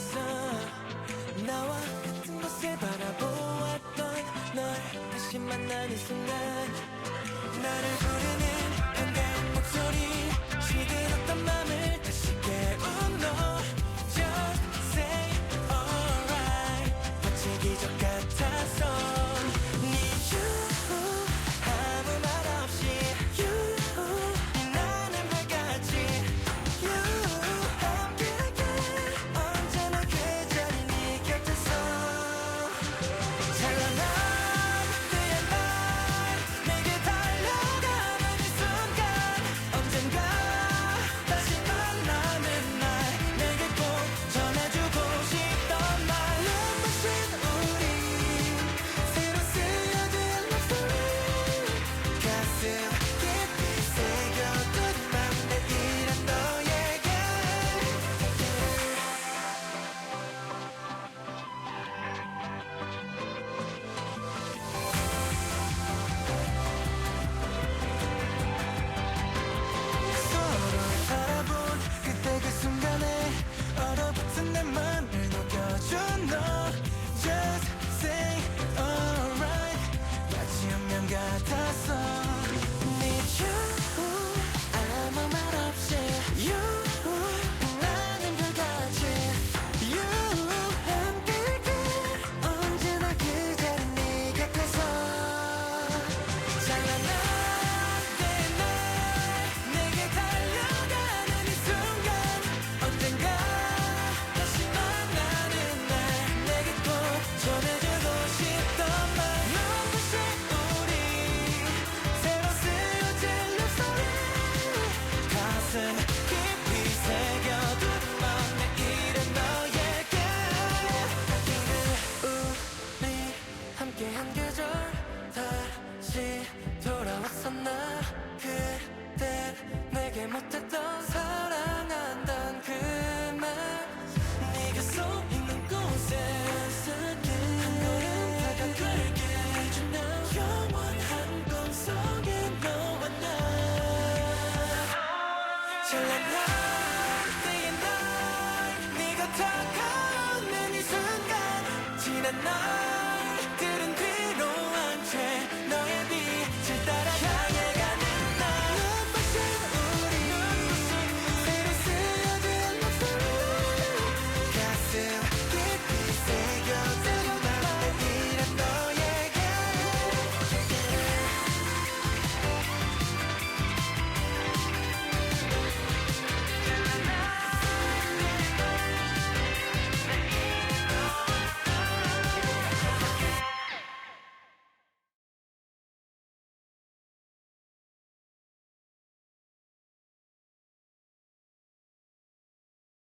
있어. 나와 같은 곳을 바라보았던 널 다시 만나는 순간 나를 부르는 반가운 목소리. 난 네가 다가오는 이 순간 지난 날